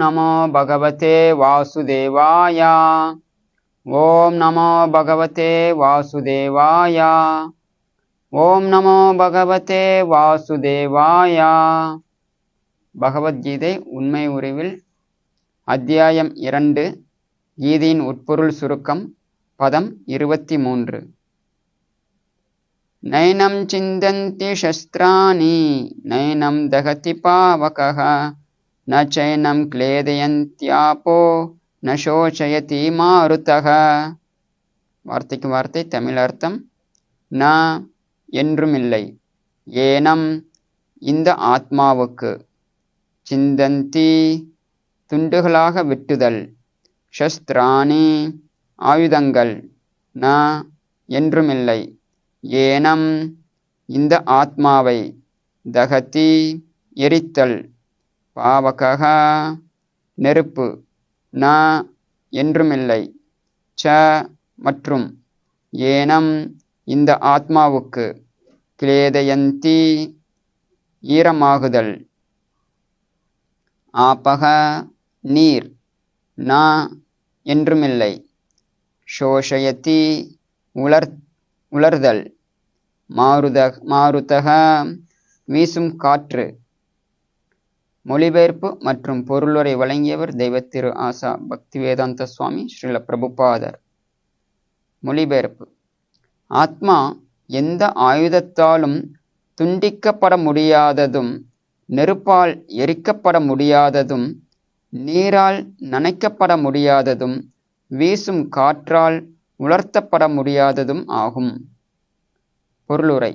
நமோ பகவதே வாசுதேவாயா. ஓம் நமோ பகவதே வாசுதேவாயா. ஓம் நமோ பகவதே வாசுதேவாயா. பகவத்கீதை உண்மை உருவில் அத்தியாயம் இரண்டு கீதையின் உட்பொருள் சுருக்கம் பதம் இருபத்தி மூன்று நைனம் சிந்தந்தி சஸ்திராணி நைனம் தகதி பாவகா न चैनं क्लेदयन्त्यापो न शोचयति மாருதக வார்த்தைக்கு வார்த்தை தமிழ் அர்த்தம் ந என்றுமில்லை ஏனம் இந்த ஆத்மாவுக்கு சிந்தந்தி துண்டுகளாக வெட்டுதல் ஷஸ்திராணி ஆயுதங்கள் ந என்றுமில்லை ஏனம் இந்த ஆத்மாவை தகதி எரித்தல் பாவகக நெருப்பு ந என்றுமில்லை. ச மற்றும் ஏனம் இந்த ஆத்மாவுக்கு கிளேதயந்தி ஈரமாகுதல். ஆபக நீர் ந என்றுமில்லை. சோஷயத்தி உலர் உலர்தல். மாருத மாருதக வீசும் காற்று. மொழிபெயர்ப்பு மற்றும் பொருளுரை வழங்கியவர் தெய்வ திரு ஆசா பக்தி வேதாந்த சுவாமி ஸ்ரீல பிரபுபாதர். மொழிபெயர்ப்பு. ஆத்மா எந்த ஆயுதத்தாலும் துண்டிக்கப்பட முடியாததும் நெருப்பால் எரிக்கப்பட முடியாததும் நீரால் நனைக்கப்பட முடியாததும் வீசும் காற்றால் உலர்த்தப்பட முடியாததும் ஆகும். பொருளுரை.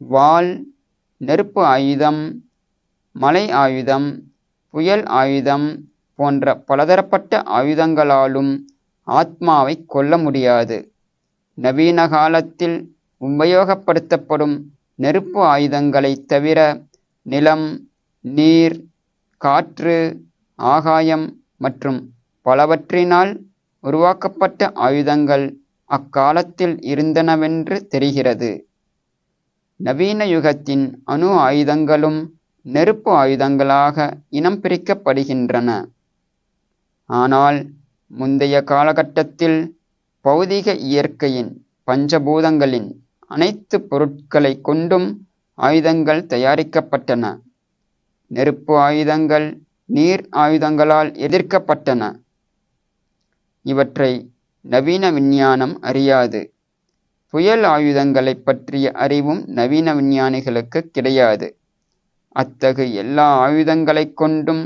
வாள் நெருப்பு ஆயுதம் மலை ஆயுதம் புயல் ஆயுதம் போன்ற பலதரப்பட்ட ஆயுதங்களாலும் ஆத்மாவை கொல்ல முடியாது. நவீன காலத்தில் உபயோகப்படுத்தப்படும் நெருப்பு ஆயுதங்களை தவிர நிலம் நீர் காற்று ஆகாயம் மற்றும் பலவற்றினால் உருவாக்கப்பட்ட ஆயுதங்கள் அக்காலத்தில் இருந்தனவென்று தெரிகிறது. நவீன யுகத்தின் அணு ஆயுதங்களும் நெருப்பு ஆயுதங்களாக இனம் பிரிக்கப்படுகின்றன. ஆனால் முந்தைய காலகட்டத்தில் பௌதிக இயற்கையின் பஞ்சபூதங்களின் அனைத்து பொருட்களை கொண்டும் ஆயுதங்கள் தயாரிக்கப்பட்டன. நெருப்பு ஆயுதங்கள் நீர் ஆயுதங்களால் எதிர்க்கப்பட்டன. இவற்றை நவீன விஞ்ஞானம் அறியாது. புயல் ஆயுதங்களை பற்றிய அறிவும் நவீன விஞ்ஞானிகளுக்கு கிடையாது. அத்தகு எல்லா ஆயுதங்களைக் கொண்டும்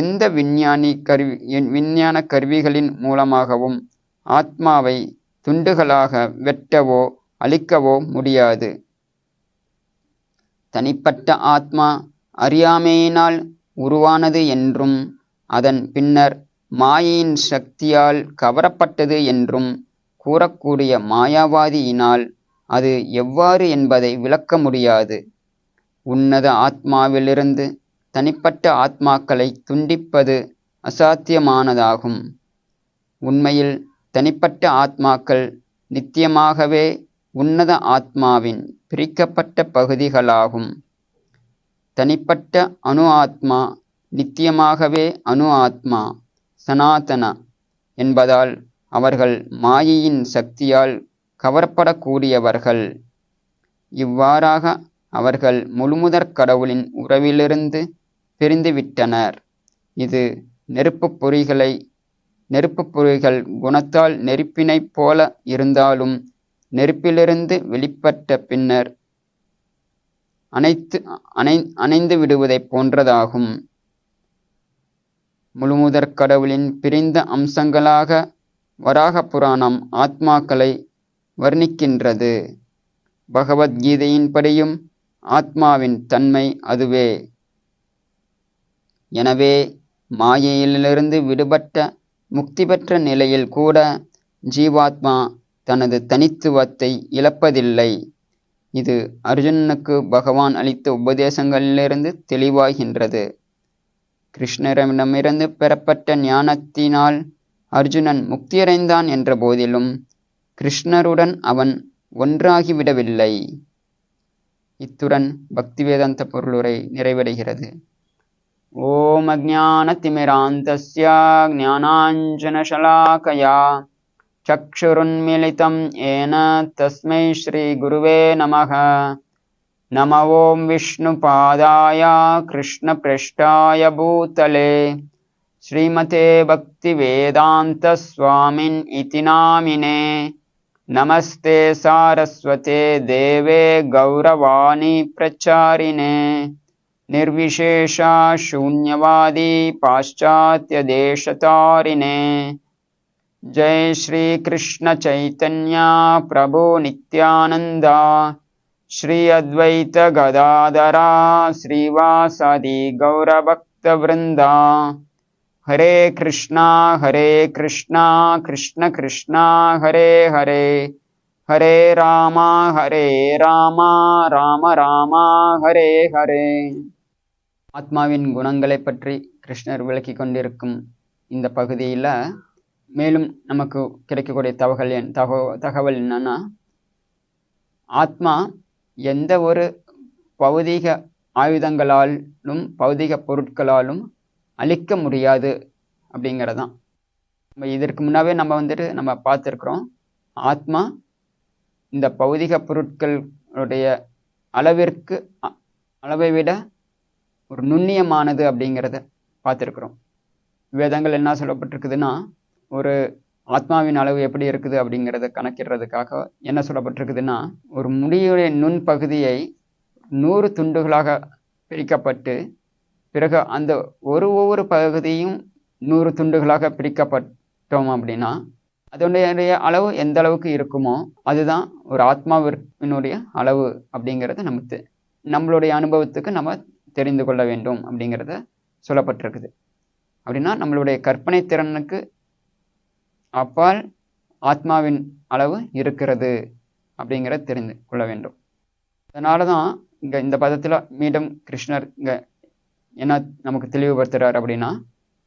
எந்த விஞ்ஞானி கருவி விஞ்ஞான கருவிகளின் மூலமாகவும் ஆத்மாவை துண்டுகளாக வெட்டவோ அழிக்கவோ முடியாது. தனிப்பட்ட ஆத்மா அறியாமையினால் உருவானது என்றும் அதன் பின்னர் மாயையின் சக்தியால் கவரப்பட்டது என்றும் கூறக்கூடிய மாயாவாதியினால் அது எவ்வாறு என்பதை விளக்க முடியாது. உன்னத ஆத்மாவிலிருந்து தனிப்பட்ட ஆத்மாக்களை துண்டிப்பது அசாத்தியமானதாகும். உண்மையில் தனிப்பட்ட ஆத்மாக்கள் நித்தியமாகவே உன்னத ஆத்மாவின் பிரிக்கப்பட்ட பகுதிகளாகும். தனிப்பட்ட அணு ஆத்மா நித்தியமாகவே அணு ஆத்மா சனாதன என்பதால் அவர்கள் மாயையின் சக்தியால் கவரப்படக்கூடியவர்கள். இவ்வாறாக அவர்கள் முழுமுதற் கடவுளின் உறவிலிருந்து பிரிந்துவிட்டனர். இது நெருப்புப் பொறிகளை நெருப்புப் பொறிகள் குணத்தால் நெருப்பினைப் போல இருந்தாலும் நெருப்பிலிருந்து வெளிப்பட்ட பின்னர் அனைத்து அணை அணைந்து விடுவதைப் போன்றதாகும். முழுமுதற் கடவுளின் பிரிந்த அம்சங்களாக வராக புராணம் ஆத்மாக்களை வர்ணிக்கின்றது. பகவத்கீதையின்படியும் ஆத்மாவின் தன்மை அதுவே. எனவே மாயையிலிருந்து விடுபட்ட முக்தி பெற்ற நிலையில் கூட ஜீவாத்மா தனது தனித்துவத்தை இழப்பதில்லை. இது அர்ஜுனனுக்கு பகவான் அளித்த உபதேசங்களிலிருந்து தெளிவாகின்றது. கிருஷ்ணரிடமிருந்து பெறப்பட்ட ஞானத்தினால் அர்ஜுனன் முக்தியடைந்தான் என்ற போதிலும் கிருஷ்ணருடன் அவன் ஒன்றாகிவிடவில்லை. இத்துடன் பக்திவேதாந்த பொருளுரை நிறைவடைகிறது ॐ अज्ञानतिमिरान्तस्य ज्ञानाञ्जनशलाकया चक्षुरुन्मिलितं येन तस्मै श्रीगुरुवे नमः नम ॐ विष्णुपादाय कृष्णपृष्ठाय भूतले श्रीमते भक्तिवेदान्तस्वामिन् इति नामिने नमस्ते सारस्वते देवे गौरवाणी प्रचारिणे। निर्विशेषा शून्यवादी पाश्चात्यदेशतारिणे। जय श्रीकृष्ण चैतन्या प्रभो नित्यानन्दा। श्री अद्वैत गदाधरा श्रीवासादि गौरभक्तवृन्दा ஹரே கிருஷ்ணா ஹரே கிருஷ்ணா கிருஷ்ண கிருஷ்ணா ஹரே ஹரே. ஹரே ராமா ஹரே ராமா ராம ராமா ஹரே ஹரே. ஆத்மாவின் குணங்களை பற்றி கிருஷ்ணர் விளக்கி கொண்டிருக்கும் இந்த பகுதியில் மேலும் நமக்கு கிடைக்கக்கூடிய தகவல் என் தகவ தகவல் என்னன்னா ஆத்மா எந்த ஒரு பௌதீக ஆயுதங்களாலும் பௌதிக பொருட்களாலும் அழிக்க முடியாது அப்படிங்கிறதான் நம்ம இதற்கு முன்னாவே நம்ம வந்துட்டு நம்ம பார்த்துருக்குறோம். ஆத்மா இந்த பௌதிக பொருட்களுடைய அளவிற்கு அளவை விட ஒரு நுண்ணியமானது அப்படிங்கிறத பார்த்துருக்குறோம். வேதங்கள் என்ன சொல்லப்பட்டிருக்குதுன்னா ஒரு ஆத்மாவின் அளவு எப்படி இருக்குது அப்படிங்கிறத கணக்கிடுறதுக்காக என்ன சொல்லப்பட்டிருக்குதுன்னா ஒரு முடியுடைய நுண் பகுதியை நூறு துண்டுகளாக பிரிக்கப்பட்டு பிறகு அந்த ஒரு ஒவ்வொரு பகுதியும் நூறு துண்டுகளாக பிரிக்கப்பட்டோம் அப்படின்னா அதனுடைய அளவு எந்த அளவுக்கு இருக்குமோ அதுதான் ஒரு ஆத்மாவினுடைய அளவு அப்படிங்கிறது நமக்கு நம்மளுடைய அனுபவத்துக்கு நம்ம தெரிந்து கொள்ள வேண்டும் அப்படிங்கிறத சொல்லப்பட்டிருக்குது. அப்படின்னா நம்மளுடைய கற்பனை திறனுக்கு அப்பால் ஆத்மாவின் அளவு இருக்கிறது அப்படிங்கிறத தெரிந்து கொள்ள வேண்டும். அதனால தான் இங்கே இந்த பதத்தில் மீண்டும் கிருஷ்ணர் இங்கே என்ன நமக்கு தெளிவுபடுத்துகிறார் அப்படின்னா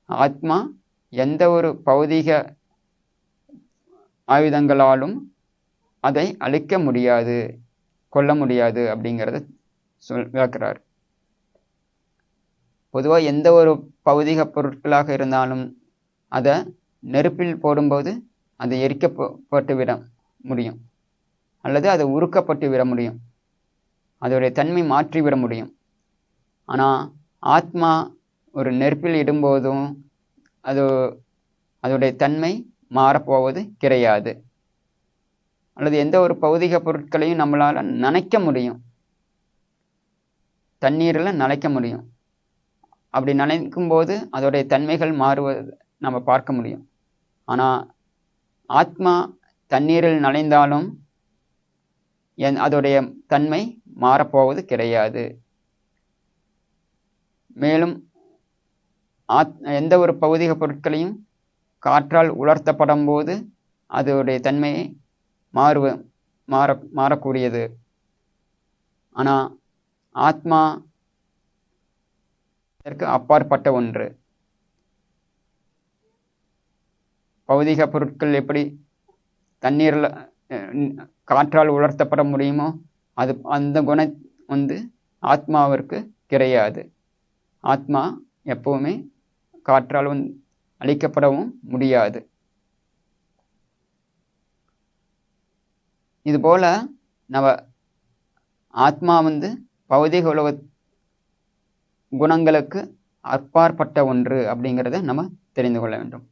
ஆத்மா எந்த ஒரு பௌதீக ஆயுதங்களாலும் அதை அழிக்க முடியாது கொல்ல முடியாது அப்படிங்கிறத சொல் விளக்குறார். பொதுவாக எந்த ஒரு பௌதிக பொருட்களாக இருந்தாலும் அதை நெருப்பில் போடும்போது அதை எரிக்கப்பட்டு விட முடியும். அல்லது அதை உருக்கப்பட்டு விட முடியும். அதோடைய தன்மை மாற்றி விட முடியும். ஆனால் ஆத்மா ஒரு நெருப்பில் இடும்போதும் அது அதோடைய தன்மை மாறப்போவது கிடையாது. அல்லது எந்த ஒரு பௌதிக பொருட்களையும் நம்மளால் நனைக்க முடியும். தண்ணீரில் நனைக்க முடியும். அப்படி நனைக்கும் போது அதோடைய தன்மைகள் மாறுவது நம்ம பார்க்க முடியும். ஆனால் ஆத்மா தண்ணீரில் நனைந்தாலும் என் அதோடைய தன்மை மாறப்போவது கிடையாது. மேலும் ஆத் எந்த ஒரு பௌதிக பொருட்களையும் காற்றால் உலர்த்தப்படும் போது அதோடைய தன்மையை மாறுவ மாற மாறக்கூடியது. ஆனால் ஆத்மா இதற்கு அப்பாற்பட்ட ஒன்று. பௌதிக பொருட்கள் எப்படி தண்ணீரில் காற்றால் உலர்த்தப்பட முடியுமோ அது அந்த குணம் வந்து ஆத்மாவிற்கு கிடையாது. ஆத்மா எப்பவுமே காற்றால் அழிக்கப்படவும் முடியாது. இதுபோல நம்ம ஆத்மா வந்து பௌதிக உலக குணங்களுக்கு அப்பாற்பட்ட ஒன்று அப்படிங்கிறத நம்ம தெரிந்து கொள்ள வேண்டும்.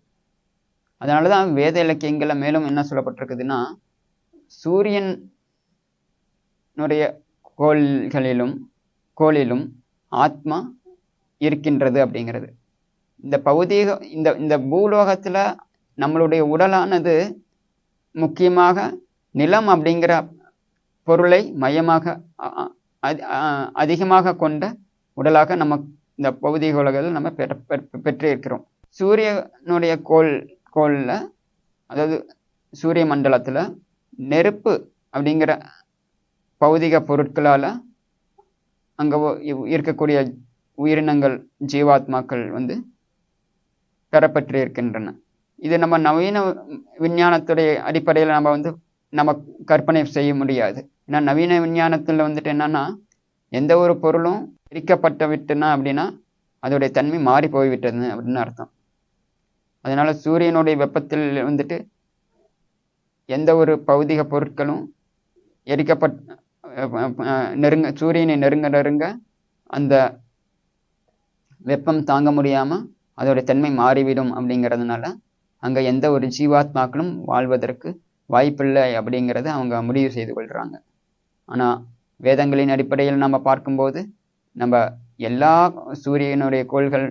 அதனால தான் வேத இலக்கியங்களில் மேலும் என்ன சொல்லப்பட்டிருக்குதுன்னா சூரியனுடைய கோள்களிலும் கோளிலும் ஆத்மா இருக்கின்றது அப்படிங்கிறது. இந்த பௌதீக இந்த இந்த பூலோகத்தில் நம்மளுடைய உடலானது முக்கியமாக நிலம் அப்படிங்கிற பொருளை மையமாக அதிகமாக கொண்ட உடலாக நம்ம இந்த பௌதிக உலகில் நம்ம பெற்றிருக்கிறோம். சூரியனுடைய கோள் கோளில் அதாவது சூரிய மண்டலத்தில் நெருப்பு அப்படிங்கிற பௌதிக பொருட்களால் அங்கே இருக்கக்கூடிய உயிரினங்கள் ஜீவாத்மாக்கள் வந்து பெறப்பட்டு இருக்கின்றன இது நம்ம நவீன விஞ்ஞானத்துடைய அடிப்படையில் நம்ம வந்து நம்ம கற்பனை செய்ய முடியாது. ஏன்னா நவீன விஞ்ஞானத்தில் வந்துட்டு என்னன்னா எந்த ஒரு பொருளும் எரிக்கப்பட்டு விட்டுனா அப்படின்னா அதோடைய தன்மை மாறி போய்விட்டது அப்படின்னு அர்த்தம். அதனால சூரியனுடைய வெப்பத்தில் வந்துட்டு எந்த ஒரு பௌதிக பொருட்களும் எரிக்கப்பட் நெருங்க சூரியனை நெருங்க நெருங்க அந்த வெப்பம் தாங்க முடியாமல் அதோடைய தன்மை மாறிவிடும் அப்படிங்கிறதுனால அங்கே எந்த ஒரு ஜீவாத்மாக்களும் வாழ்வதற்கு வாய்ப்பில்லை அப்படிங்கிறத அவங்க முடிவு செய்து கொள்கிறாங்க ஆனால் வேதங்களின் அடிப்படையில் நம்ம பார்க்கும்போது நம்ம எல்லா சூரியனுடைய கோள்கள்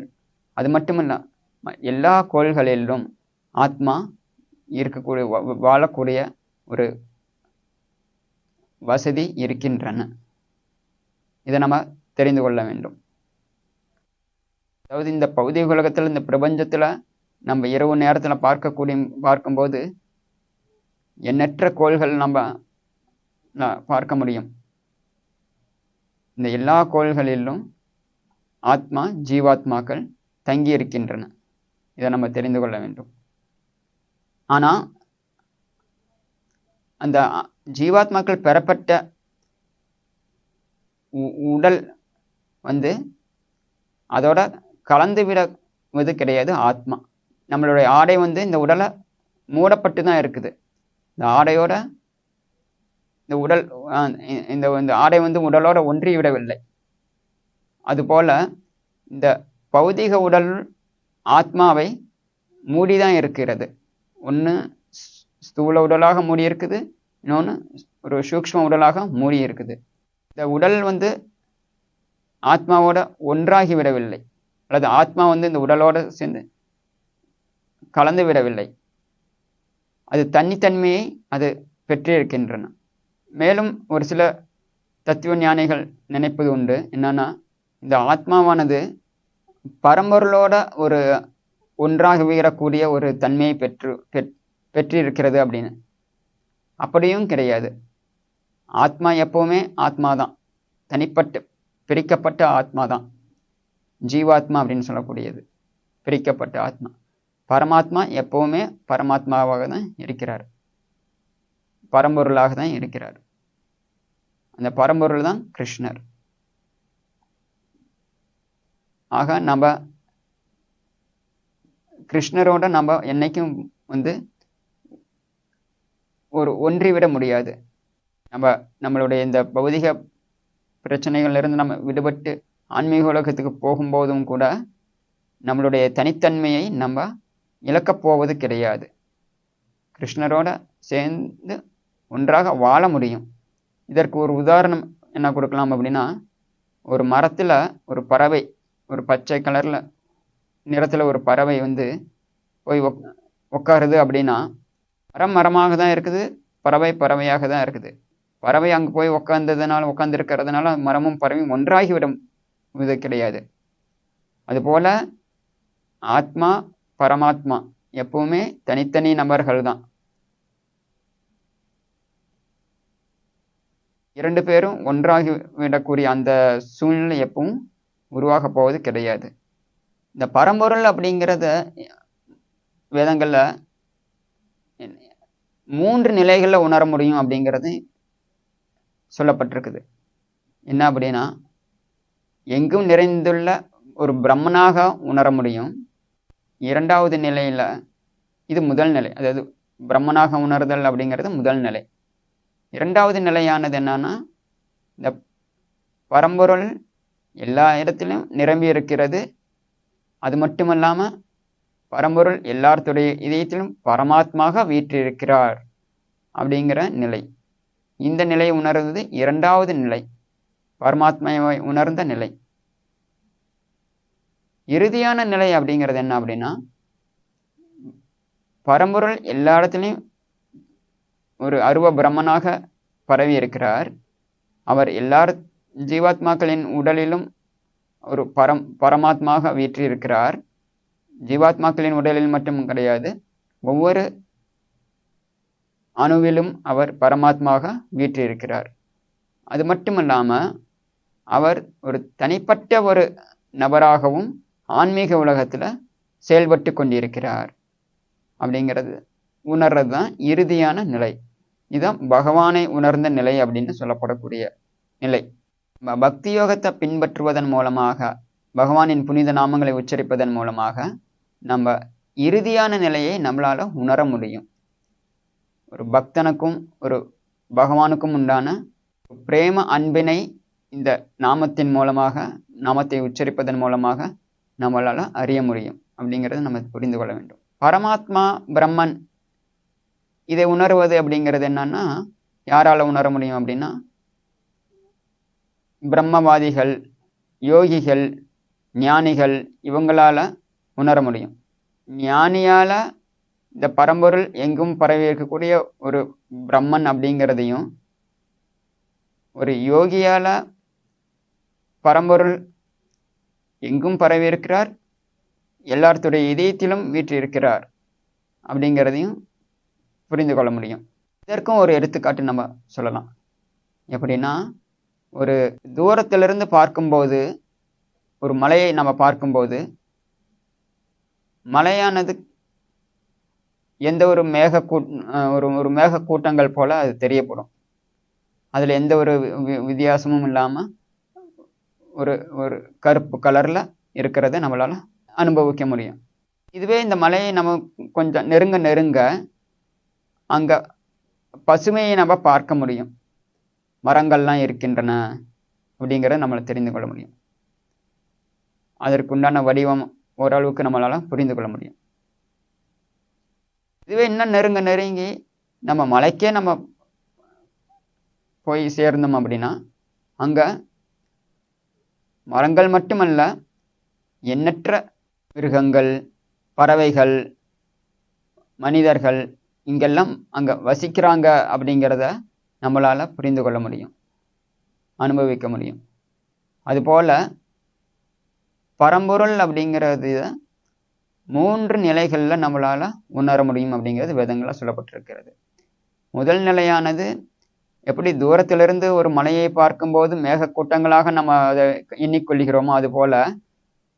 அது மட்டுமல்ல எல்லா கோள்களிலும் ஆத்மா இருக்கக்கூடிய வாழக்கூடிய ஒரு வசதி இருக்கின்றன. இதை நம்ம தெரிந்து கொள்ள வேண்டும். அதாவது இந்த பௌதிக உலகத்தில் இந்த பிரபஞ்சத்தில் நம்ம இரவு நேரத்தில் பார்க்கக்கூடிய பார்க்கும்போது எண்ணற்ற கோள்கள் நம்ம பார்க்க முடியும். இந்த எல்லா கோள்களிலும் ஆத்மா ஜீவாத்மாக்கள் தங்கி இருக்கின்றன. இதை நம்ம தெரிந்து கொள்ள வேண்டும். ஆனால் அந்த ஜீவாத்மாக்கள் பெறப்பட்ட உடல் வந்து அதோட கலந்துவிடுவது கிடையாது ஆத்மா. நம்மளுடைய ஆடை வந்து இந்த உடலை மூடப்பட்டு தான் இருக்குது. இந்த ஆடையோட இந்த உடல் இந்த இந்த ஆடை வந்து உடலோட ஒன்றி விடவில்லை அதுபோல இந்த பௌதிக உடல் ஆத்மாவை மூடிதான் இருக்கிறது. ஒன்று ஸ்தூல உடலாக மூடி இருக்குது இன்னொன்று ஒரு சூக்ஷ்ம உடலாக மூடி இருக்குது இந்த உடல் வந்து ஆத்மாவோட ஒன்றாகி விடவில்லை அல்லது ஆத்மா வந்து இந்த உடலோடு சேர்ந்து கலந்து விடவில்லை. அது தனித்தன்மையை அது பெற்றிருக்கின்றன மேலும் ஒரு சில தத்துவ ஞானிகள் நினைப்பது உண்டு. என்னன்னா இந்த ஆத்மாவானது பரம்பொருளோட ஒரு ஒன்றாக வீரக்கூடிய ஒரு தன்மையை பெற்று பெற்றிருக்கிறது அப்படின்னு. அப்படியும் கிடையாது. ஆத்மா எப்பவுமே ஆத்மா தான் தனிப்பட்ட பிரிக்கப்பட்ட ஆத்மா தான் ஜீவாத்மா அப்படின்னு சொல்லக்கூடியது. பிரிக்கப்பட்ட ஆத்மா. பரமாத்மா எப்பவுமே பரமாத்மாவாக தான் இருக்கிறார். பரம்பொருளாக தான் இருக்கிறார். அந்த பரம்பொருள் தான் கிருஷ்ணர். ஆக நம்ம கிருஷ்ணரோட நம்ம என்னைக்கும் வந்து ஒரு ஒன்றிவிட முடியாது. நம்ம நம்மளுடைய இந்த பௌதிக பிரச்சனைகள்லேருந்து நம்ம விடுபட்டு ஆன்மீக உலகத்துக்கு போகும்போதும் கூட நம்மளுடைய தனித்தன்மையை நம்ம இழக்கப் போவது கிடையாது. கிருஷ்ணரோட சேர்ந்து ஒன்றாக வாழ முடியும். இதற்கு ஒரு உதாரணம் என்ன கொடுக்கலாம் அப்படின்னா ஒரு மரத்தில் ஒரு பறவை ஒரு பச்சை கலரில் நிறத்தில் ஒரு பறவை வந்து போய் உக் உட்காருது அப்படின்னா மரம் மரமாக தான் இருக்குது பறவை பறவையாக தான் இருக்குது. பறவை அங்கே போய் உட்காந்ததுனால உட்காந்துருக்கிறதுனால மரமும் பறவையும் ஒன்றாகிவிடும். இது கிடையாது. அதுபோல ஆத்மா பரமாத்மா எப்பவுமே தனித்தனி நபர்கள் தான். இரண்டு பேரும் ஒன்றாகி விடக்கூடிய அந்த சூழ்நிலை எப்பவும் உருவாக போவது கிடையாது. இந்த பரம்பொருள் அப்படிங்கிறத வேதங்களில் மூன்று நிலைகளில் உணர முடியும் அப்படிங்கிறது சொல்லப்பட்டிருக்குது. என்ன அப்படின்னா எங்கும் நிறைந்துள்ள ஒரு பிரம்மனாக உணர முடியும். இரண்டாவது நிலையில் இது முதல் நிலை. அதாவது பிரம்மனாக உணர்தல் அப்படிங்கிறது முதல் நிலை. இரண்டாவது நிலையானது என்னன்னா இந்த பரம்பொருள் எல்லா இடத்திலும் நிரம்பி இருக்கிறது. அது மட்டுமல்லாமல் பரம்பொருள் எல்லாத்துடைய இதயத்திலும் பரமாத்மாக வீற்றிருக்கிறார் அப்படிங்கிற நிலை. இந்த நிலையை உணர்வது இரண்டாவது நிலை. பரமாத்மாவை உணர்ந்த நிலை. இறுதியான நிலை அப்படிங்கிறது என்ன அப்படின்னா பரம்பொருள் எல்லா இடத்துலையும் ஒரு அருவ பிரம்மனாக பரவி இருக்கிறார். அவர் எல்லா ஜீவாத்மாக்களின் உடலிலும் ஒரு பரம் பரமாத்மாக வீற்றிருக்கிறார் ஜீவாத்மாக்களின் உடலில் மட்டும் கிடையாது ஒவ்வொரு அணுவிலும் அவர் பரமாத்மாக வீற்றிருக்கிறார். அது மட்டுமல்லாமல் அவர் ஒரு தனிப்பட்ட ஒரு நபராகவும் ஆன்மீக உலகத்தில் செயல்பட்டு கொண்டிருக்கிறார் அப்படிங்கிறது உணர்றது தான் இறுதியான நிலை. இதுதான் பகவானை உணர்ந்த நிலை அப்படின்னு சொல்லப்படக்கூடிய நிலை. பக்தி யோகத்தை பின்பற்றுவதன் மூலமாக பகவானின் புனித நாமங்களை உச்சரிப்பதன் மூலமாக நம்ம இறுதியான நிலையை நம்மளால் உணர முடியும். ஒரு பக்தனுக்கும் ஒரு பகவானுக்கும் உண்டான பிரேம அன்பினை இந்த நாமத்தின் மூலமாக நாமத்தை உச்சரிப்பதன் மூலமாக நம்மளால் அறிய முடியும். அப்படிங்கிறத நம்ம புரிந்து கொள்ள வேண்டும். பரமாத்மா பிரம்மன் இதை உணர்வது அப்படிங்கிறது என்னன்னா யாரால உணர முடியும் அப்படின்னா பிரம்மவாதிகள் யோகிகள் ஞானிகள் இவங்களால உணர முடியும். ஞானியால இந்த பரம்பொருள் எங்கும் பரவி இருக்கக்கூடிய ஒரு பிரம்மன் அப்படிங்கிறதையும் ஒரு யோகியால பரம்பொருள் எங்கும் பரவி இருக்கிறார் எல்லாத்துடைய இதயத்திலும் வீற்றிருக்கிறார் அப்படிங்கிறதையும் புரிந்து கொள்ள முடியும். இதற்கும் ஒரு எடுத்துக்காட்டு நம்ம சொல்லலாம். எப்படின்னா ஒரு தூரத்திலிருந்து பார்க்கும்போது ஒரு மலையை நம்ம பார்க்கும்போது மலையானது எந்த ஒரு மேக கூட் ஒரு ஒரு மேக கூட்டங்கள் போல் அது தெரியப்படும். அதில் எந்த ஒரு வி- வித்தியாசமும் இல்லாமல் ஒரு ஒரு கருப்பு கலரில் இருக்கிறத நம்மளால் அனுபவிக்க முடியும். இதுவே இந்த மலையை நம்ம கொஞ்சம் நெருங்க நெருங்க அங்கே பசுமையை நம்ம பார்க்க முடியும். மரங்கள்லாம் இருக்கின்றன அப்படிங்கிறத நம்மளை தெரிந்து கொள்ள முடியும். அதற்குண்டான வடிவம் ஓரளவுக்கு நம்மளால் புரிந்து கொள்ள முடியும். இதுவே இன்னும் நெருங்க நெருங்கி நம்ம மலைக்கே நம்ம போய் சேர்ந்தோம் அப்படின்னா அங்கே மரங்கள் மட்டுமல்ல எண்ணற்ற மிருகங்கள் பறவைகள் மனிதர்கள் இங்கெல்லாம் அங்கே வசிக்கிறாங்க அப்படிங்கிறத நம்மளால் புரிந்து கொள்ள முடியும் அனுபவிக்க முடியும். அதுபோல் பரம்பொருள் அப்படிங்கிறது மூன்று நிலைகளில் நம்மளால் உணர முடியும் அப்படிங்கிறது வேதங்களில் சொல்லப்பட்டிருக்கிறது. முதல் நிலையானது எப்படி தூரத்திலிருந்து ஒரு மலையை பார்க்கும்போது மேகக்கூட்டங்களாக நம்ம அதை எண்ணிக்கொள்கிறோமோ அதுபோல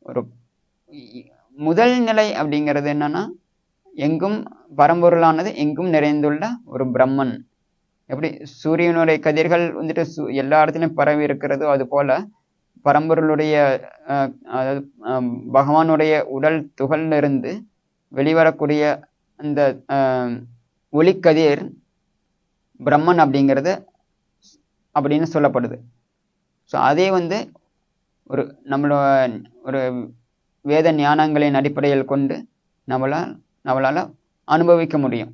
ஒரு முதல் நிலை அப்படிங்கிறது என்னன்னா எங்கும் பரம்பொருளானது எங்கும் நிறைந்துள்ள ஒரு பிரம்மன். எப்படி சூரியனுடைய கதிர்கள் வந்துட்டு சு- எல்லா இடத்துலையும் பரவி இருக்கிறதோ அது போல பரம்பொருளுடைய அஹ், அதாவது பகவானுடைய உடல் துகளிலிருந்து வெளிவரக்கூடிய அந்த ஒளிக்கதிர் பிரம்மன் அப்படிங்கிறது அப்படின்னு சொல்லப்படுது. ஸோ அதே வந்து ஒரு நம்மளோட ஒரு வேத ஞானங்களின் அடிப்படையில் கொண்டு நம்மளால் நம்மளால் அனுபவிக்க முடியும்.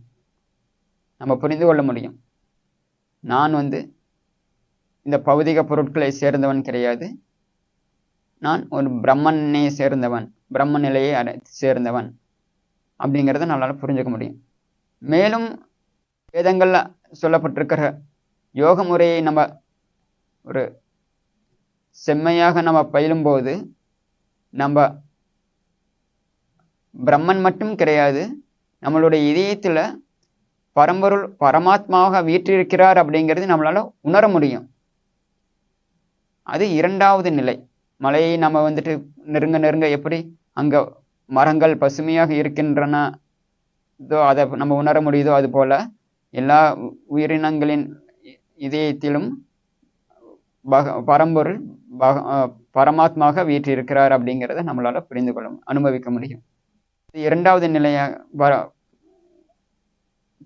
நம்ம புரிந்து கொள்ள முடியும். நான் வந்து இந்த பௌதிக பொருட்களை சேர்ந்தவன் கிடையாது. நான் ஒரு பிரம்மனை சேர்ந்தவன் பிரம்ம நிலையை அடை சேர்ந்தவன் அப்படிங்கிறத நம்மளால் புரிஞ்சுக்க முடியும். மேலும் வேதங்கள்ல சொல்லப்பட்டிருக்கிற யோக முறையை நம்ம ஒரு செம்மையாக நம்ம பயிலும்போது நம்ம பிரம்மன் மட்டும் கிடையாது நம்மளுடைய இதயத்துல பரம்பொருள் பரமாத்மாவாக வீற்றிருக்கிறார் அப்படிங்கிறது நம்மளால உணர முடியும். அது இரண்டாவது நிலை. மலையை நம்ம வந்துட்டு நெருங்க நெருங்க எப்படி அங்க மரங்கள் பசுமையாக இருக்கின்றன இதோ அதை நம்ம உணர முடியுதோ அது போல எல்லா உயிரினங்களின் இதயத்திலும் பக பரம்பொருள் பக அஹ் பரமாத்மாக வீற்றிருக்கிறார் அப்படிங்கிறத நம்மளால புரிந்து கொள்ள அனுபவிக்க முடியும். இரண்டாவது நிலையாக பர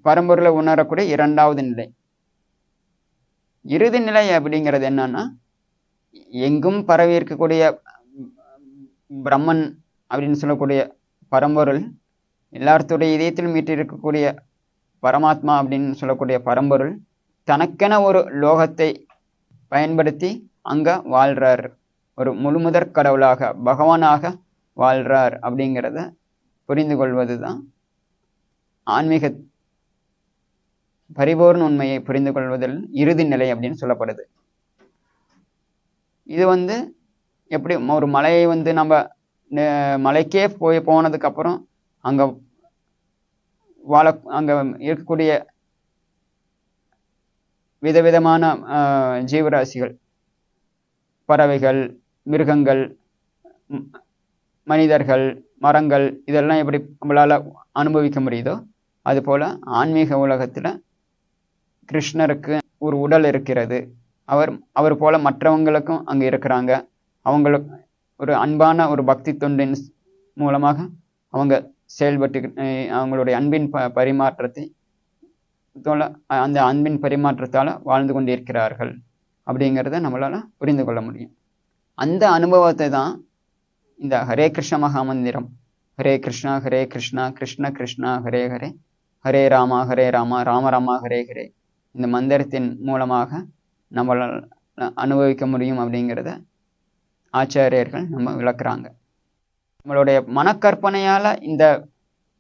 பரம்பொருளை உணரக்கூடிய இரண்டாவது நிலை. இறுதி நிலை அப்படிங்கிறது என்னன்னா எங்கும் பரவி இருக்கக்கூடிய பிரம்மன் அப்படின்னு சொல்லக்கூடிய பரம்பொருள் எல்லாத்துடைய இதயத்திலும் மீட்டிருக்கக்கூடிய பரமாத்மா அப்படின்னு சொல்லக்கூடிய பரம்பொருள் தனக்கென ஒரு லோகத்தை பயன்படுத்தி அங்க வாழ்றார். ஒரு முழுமுதற் கடவுளாக பகவானாக வாழ்றார் அப்படிங்கிறத புரிந்து கொள்வது தான் ஆன்மீக பரிபூர்ண உண்மையை புரிந்து கொள்வதில் இறுதி நிலை அப்படின்னு சொல்லப்படுது. இது வந்து எப்படி ஒரு மலையை வந்து நம்ம மலைக்கே போய் போனதுக்கு அப்புறம் அங்க வாழ அங்கே இருக்கக்கூடிய விதவிதமான ஜீவராசிகள். பறவைகள் மிருகங்கள் மனிதர்கள் மரங்கள் இதெல்லாம் எப்படி நம்மளால் அனுபவிக்க முடியுதோ அதுபோல் ஆன்மீக உலகத்தில் கிருஷ்ணருக்கு ஒரு உடல் இருக்கிறது. அவர் அவர் போல் மற்றவங்களுக்கும் அங்கே இருக்கிறாங்க. அவங்களுக்கு ஒரு அன்பான ஒரு பக்தி தொண்டின் மூலமாக அவங்க செயல்பட்டு அவங்களுடைய அன்பின் ப பரிமாற்றத்தை அந்த அன்பின் பரிமாற்றத்தால் வாழ்ந்து கொண்டிருக்கிறார்கள். அப்படிங்கிறத நம்மளால் புரிந்து கொள்ள முடியும். அந்த அனுபவத்தை தான் இந்த ஹரே கிருஷ்ண மகாமந்திரம். ஹரே கிருஷ்ணா ஹரே கிருஷ்ணா கிருஷ்ண கிருஷ்ணா ஹரே ஹரே. ஹரே ராமா ஹரே ராமா ராம ராமா ஹரே ஹரே. இந்த மந்திரத்தின் மூலமாக நம்மளால் அனுபவிக்க முடியும் அப்படிங்கிறத ஆச்சாரியர்கள் நம்ம விளக்குறாங்க. நம்மளுடைய மனக்கற்பனையால் இந்த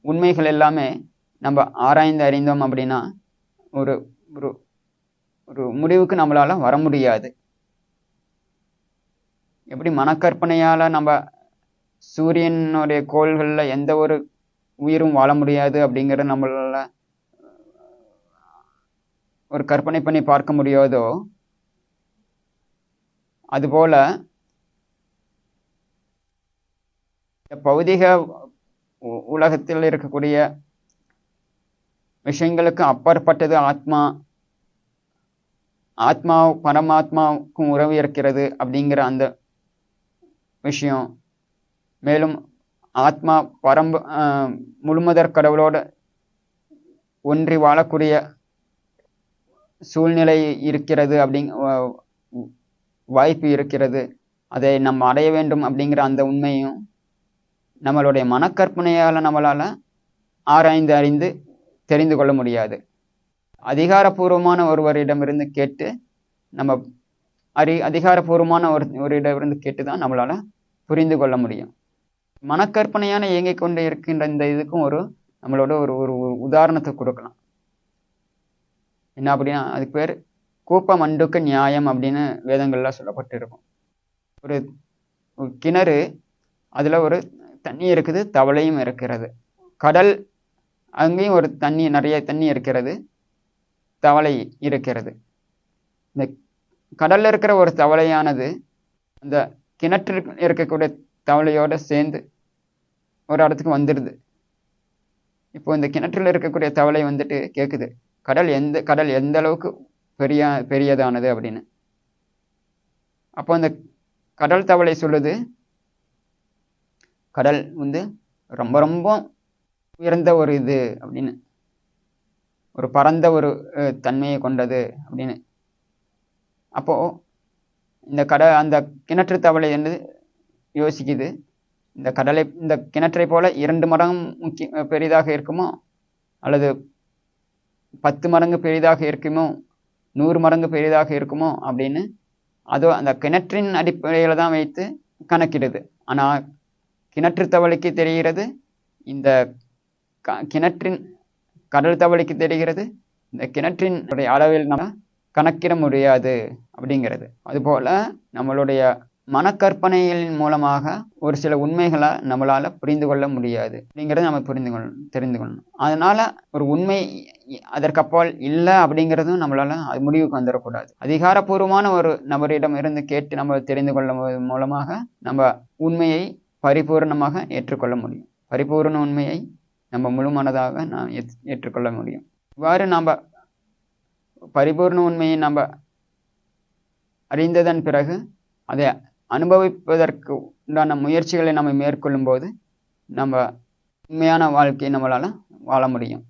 உண்மைகள் எல்லாமே நம்ம ஆராய்ந்து அறிந்தோம் அப்படின்னா ஒரு ஒரு ஒரு முடிவுக்கு நம்மளால் வர முடியாது. எப்படி மனக்கற்பனையால் நம்ம சூரியனுடைய கோள்களில் எந்த ஒரு உயிரும் வாழ முடியாது அப்படிங்கிறத நம்மளால ஒரு கற்பனை பண்ணி பார்க்க முடியாதோ அதுபோல இந்த பௌதிக உ- உலகத்தில் இருக்கக்கூடிய விஷயங்களுக்கு அப்பாற்பட்டது ஆத்மா. ஆத்மா பரமாத்மாவுக்கும் உறவு இருக்கிறது அப்படிங்கிற அந்த விஷயம். மேலும் ஆத்மா பரம்பு முழுமதர் கடவுளோடு ஒன்றி வாழக்கூடிய சூழ்நிலை இருக்கிறது அப்படிங் வாய்ப்பு இருக்கிறது. அதை நம்ம அடைய வேண்டும் அப்படிங்கிற அந்த உண்மையும் நம்மளுடைய மனக்கற்பனையால் நம்மளால் ஆராய்ந்து அறிந்து தெரிந்து கொள்ள முடியாது. அதிகாரப்பூர்வமான ஒருவரிடமிருந்து கேட்டு நம்ம அறி அதிகாரபூர்வமான ஒரு ஒருவரிடமிருந்து கேட்டு தான் நம்மளால் புரிந்து கொள்ள முடியும். மனக்கற்பனையான இயங்கிக் கொண்டு இருக்கின்ற இந்த இதுக்கும் ஒரு நம்மளோட ஒரு ஒரு உதாரணத்தை கொடுக்கலாம். என்ன அப்படின்னா அதுக்கு பேர் கூப்பம் அண்டுக்கு நியாயம் அப்படின்னு வேதங்கள்லாம் சொல்லப்பட்டிருக்கும். ஒரு கிணறு அதில் ஒரு தண்ணி இருக்குது தவளையும் இருக்கிறது. கடல் அங்கேயும் ஒரு தண்ணி நிறைய தண்ணி இருக்கிறது. தவளை இருக்கிறது. இந்த கடல்ல இருக்கிற ஒரு தவளையானது அந்த கிணற்றில் இருக்கக்கூடிய தவளையோட சேர்ந்து ஒரு இடத்துக்கு வந்துடுது. இப்போ இந்த கிணற்றில் இருக்கக்கூடிய தவளை வந்துட்டு கேட்குது கடல் எந்த கடல் எந்த அளவுக்கு பெரிய பெரியதானது? அப்படின்னு. அப்போ அந்த கடல் தவளை சொல்லுது கடல் வந்து ரொம்ப ரொம்ப உயர்ந்த ஒரு இது அப்படின்னு. ஒரு பரந்த ஒரு தன்மையை கொண்டது அப்படின்னு. அப்போது இந்த கடல் அந்த கிணற்று தவளை என்று யோசிக்குது. இந்த கடலை இந்த கிணற்றை போல இரண்டு மடங்கு முக்கிய பெரிதாக இருக்குமோ? அல்லது பத்து மடங்கு பெரிதாக இருக்குமோ? நூறு மடங்கு பெரிதாக இருக்குமோ? அப்படின்னு அதோ அந்த கிணற்றின் அடிப்படையில் தான் வைத்து கணக்கிடுது. ஆனால் கிணற்று தவளைக்கு தெரிகிறது. இந்த க- கிணற்றின் கடல் தவளைக்கு தெரிகிறது. இந்த கிணற்றினுடைய அளவில் நம்ம கணக்கிட முடியாது அப்படிங்கிறது. அதுபோல நம்மளுடைய மனக்கற்பனைகளின் மூலமாக ஒரு சில உண்மைகளை நம்மளால புரிந்து கொள்ள முடியாது அப்படிங்கிறத நம்ம புரிந்து கொள்ள தெரிந்து கொள்ளணும். அதனால ஒரு உண்மை அதற்கப்பால் இல்லை அப்படிங்கிறதும் நம்மளால அது முடிவுக்கு வந்துடக்கூடாது. அதிகாரப்பூர்வமான ஒரு நபரிடம் இருந்து கேட்டு நம்ம தெரிந்து கொள்ளும் மூலமாக நம்ம உண்மையை பரிபூர்ணமாக ஏற்றுக்கொள்ள முடியும். பரிபூர்ண உண்மையை நம்ம முழு மனதாக நாம் ஏற்றுக்கொள்ள முடியும். இவ்வாறு நாம் பரிபூர்ண உண்மையை நம்ம அறிந்ததன் பிறகு அதை அனுபவிப்பதற்கு உண்டான முயற்சிகளை நம்ம மேற்கொள்ளும் போது நம்ம உண்மையான வாழ்க்கையை நம்மளால் வாழ முடியும்.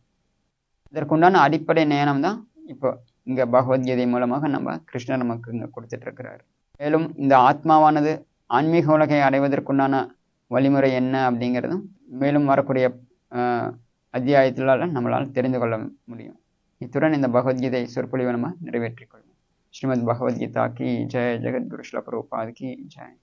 இதற்குண்டான அடிப்படை நேரம் தான் இப்போ இங்கே பகவத்கீதை மூலமாக நம்ம கிருஷ்ணர் நமக்கு இங்கே கொடுத்துட்ருக்கிறார் மேலும் இந்த ஆத்மாவானது ஆன்மீக உலகை அடைவதற்குண்டான வழிமுறை என்ன அப்படிங்கிறதும் மேலும் வரக்கூடிய ஆஹ், நம்மளால் தெரிந்து கொள்ள முடியும். இத்துடன் இந்த பகவத்கீதை சொற்பொழிவை நம்ம நிறைவேற்றிக் கொள்வோம். ஸ்ரீமத் பகவத்கீதா கி ஜெய ஜெகத்குரு ஸ்ல கி ஜெய்.